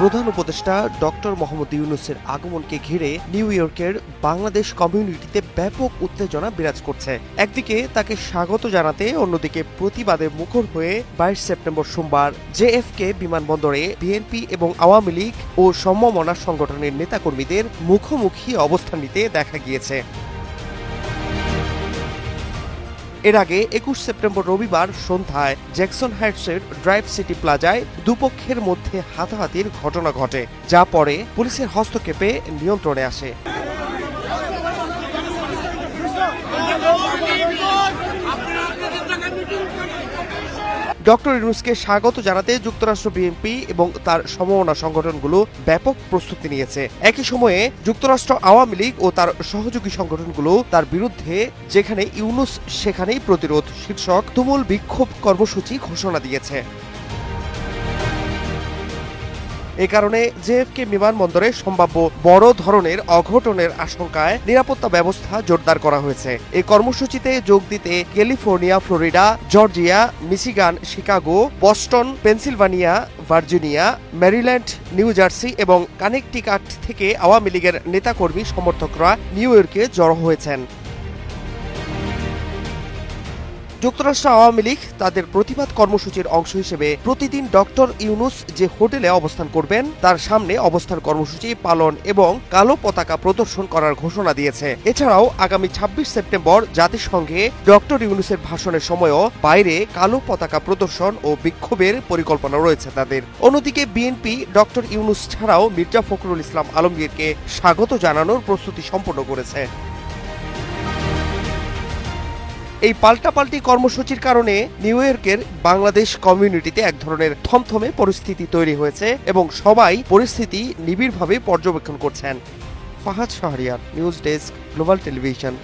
প্রধান উপদেষ্টা ডক্টর মোহাম্মদ ইউনুসের আগমনকে ঘিরে নিউ ইয়র্কের বাংলাদেশ কমিউনিটিতে ব্যাপক উত্তেজনা বিরাজ করছে। একদিকে তাকে স্বাগত জানাতে, অন্যদিকে প্রতিবাদে মুখর হয়ে বাইশ সেপ্টেম্বর সোমবার জেএফকে বিমানবন্দরে বিএনপি এবং আওয়ামী লীগ ও সম্মাননা সংগঠনের নেতাকর্মীদের মুখোমুখি অবস্থান নিতে দেখা গিয়েছে। এর আগে একুশ সেপ্টেম্বর রবিবার সন্ধ্যায় জ্যাকসন হাইটসের ড্রাইভ সিটি প্লাজায় দুপক্ষের মধ্যে হাতাহাতির ঘটনা ঘটে, যা পরে পুলিশের হস্তক্ষেপে নিয়ন্ত্রণে আসে। ডক্টর ইউনুসকে স্বাগত জানাতে যুক্তরাষ্ট্র বিএনপি এবং তার সমমনা সংগঠনগুলো ব্যাপক প্রস্তুতি নিয়েছে। একই সময়ে যুক্তরাষ্ট্র আওয়ামী লীগ ও তার সহযোগী সংগঠনগুলো তার বিরুদ্ধে যেখানে ইউনুস, সেখানেই প্রতিরোধ শীর্ষক তুমুল বিক্ষোভ কর্মসূচি ঘোষণা দিয়েছে। এ কারণে জেএফকে বিমানবন্দরে সম্ভাব্য বড় ধরনের অঘটনের আশঙ্কায় নিরাপত্তা ব্যবস্থা জোরদার করা হয়েছে। এই কর্মসূচিতে যোগ দিতে California, Florida, Georgia, Michigan, Chicago, Boston, Pennsylvania, Virginia, Maryland, New Jersey এবং কানেকটিকাট থেকে আওয়ামী লীগের নেতাকর্মী সমর্থকরা নিউ ইয়র্কে জড়ো হয়েছেন। যুক্তরাষ্ট্র আওয়ামী লীগ তাদের প্রতিবাদ কর্মসূচির অংশ হিসেবে প্রতিদিন ডক্টর ইউনুস যে হোটেলে অবস্থান করবেন, তার সামনে অবস্থান কর্মসূচি পালন এবং কালো পতাকা প্রদর্শন করার ঘোষণা দিয়েছে। এছাড়াও আগামী ছাব্বিশ সেপ্টেম্বর জাতিসংঘে ডক্টর ইউনুসের ভাষণের সময়ও বাইরে কালো পতাকা প্রদর্শন ও বিক্ষোভের পরিকল্পনা রয়েছে তাদের। অন্যদিকে বিএনপি ডক্টর ইউনুস ছাড়াও মির্জা ফখরুল ইসলাম আলমগীরকে স্বাগত জানানোর প্রস্তুতি সম্পন্ন করেছে। এই পাল্টাপাল্টি কর্মসূচির কারণে নিউ ইয়র্কের বাংলাদেশ কমিউনিটিতে এক ধরনের থমথমে পরিস্থিতি তৈরি হয়েছে এবং সবাই পরিস্থিতি নিবিড়ভাবে পর্যবেক্ষণ করছেন। Fahad Shahriar, news desk, Global Television.